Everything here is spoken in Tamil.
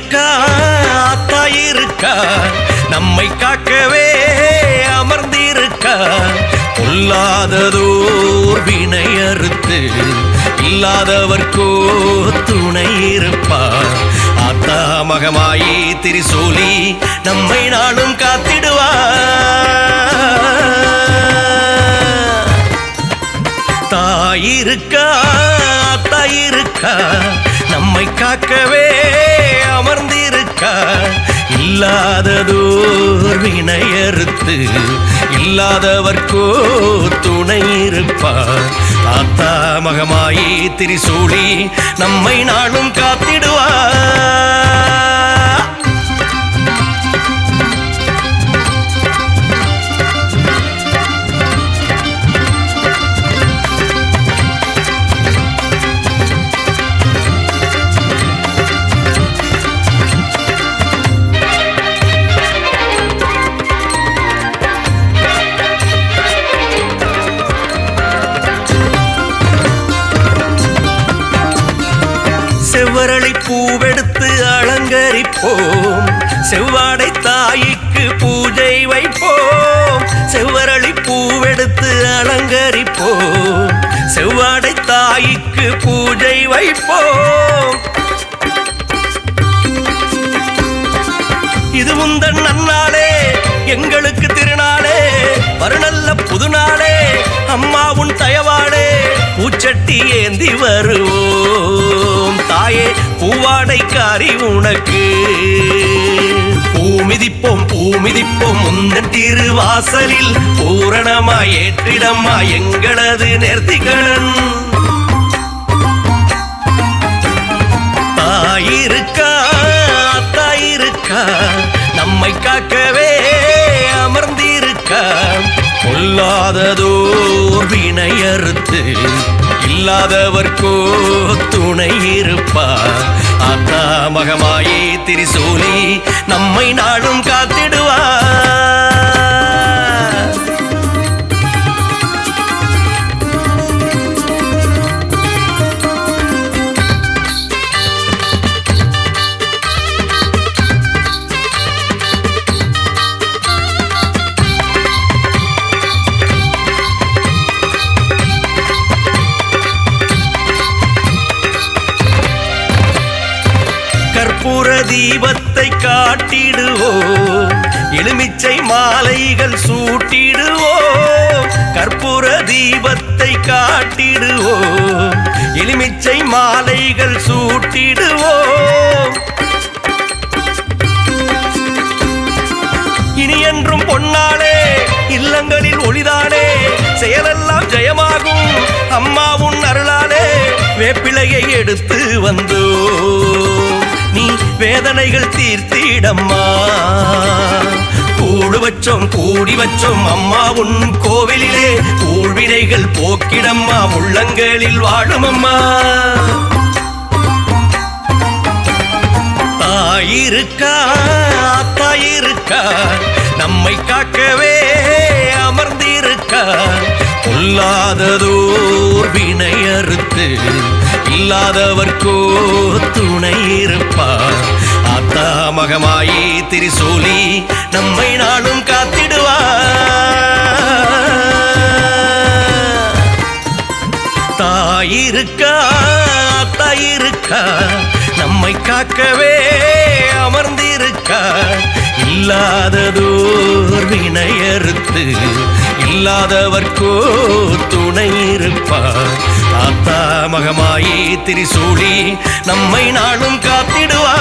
இருக்கா? ஆத்தா இருக்கா? நம்மை காக்கவே அமர்ந்திருக்கா? பொல்லாததோர் வினை அறுத்து இல்லாதவர்க்கோ துணை இருப்பார் ஆத்தா மகமாயி திரிசூலி நம்மை நாளும் காத்திடுவார் தாயிருக்கா தாயிருக்கா நம்மை காக்கவே அமர்ந்திருக்கா இல்லாததோர் வினையறுத்து இல்லாதவர்க்கோ துணை இருப்பார். ஆத்தா மகமாயி திரிசூலி நம்மை நாளும் காத்திடுவார். செவ்வரளி பூவெடுத்து அலங்கரிப்போம். செவ்வாடை தாய்க்கு பூஜை வைப்போம். செவ்வரளி பூவெடுத்து அலங்கரிப்போம். செவ்வாடை தாய்க்கு பூஜை வைப்போம். இது முந்தன் நன்னாளே எங்களுக்கு திருநாளே. வருநல்ல புதுநாளே அம்மா உன் தயவாளே. பூச்சட்டி ஏந்தி வருவோம். பூவாடைக்காரி உனக்கு. பூமிதிப்போம் பூமிதிப்போம் முந்தன் திருவாசலில். பூரணமா ஏற்றிடம்மா எங்களது நேர்த்திகளன் தாயிருக்கா தாயிருக்கா நம்மை காக்கவே அமர்ந்திருக்கா. பொல்லாததோர் வினையறுத்து இல்லாதவர்க்கோ துணை இருப்பார். ஆத்தா மகமாயே திரிசூலி நம்மை நாளும் காத்து கற்பூர தீபத்தை காட்டிடுவோம். எலுமிச்சை மாலைகள் சூட்டிடுவோம். கற்பூர தீபத்தை காட்டிடுவோம். எலுமிச்சை மாலைகள் சூட்டிடுவோம். இனி என்றும் பொன்னாளே இல்லங்களில் ஒளிதானே. செயலெல்லாம் ஜெயமாகும். அம்மாவும் அருளாலே வேப்பிலையை எடுத்து வந்தோ வேதனைகள் தீர்த்திடம்மா. கூடு வச்சோம் கூடி வச்சோம் அம்மா உன் கோவிலிலே. கூழ்வினைகள் போக்கிடம்மா உள்ளங்களில் வாழும் அம்மா தாயிருக்கா தாயிருக்கா நம்மை காக்கவே அமர்ந்திருக்கா. பொல்லாததோர் வினையறுத்து இல்லாதவர்க்கோ துணை இருப்பார். மகமாயி திரிசூலி நம்மை நாளும் காத்திடுவார். தாயிருக்கா தாயிருக்கா நம்மை காக்கவே அமர்ந்திருக்கா. இல்லாததோர் வினையறுத்து இல்லாதவர்க்கோ துணை இருப்பார். ஆத்தா மகமாயி திரிசூலி நம்மை நாளும் காத்திடுவார்.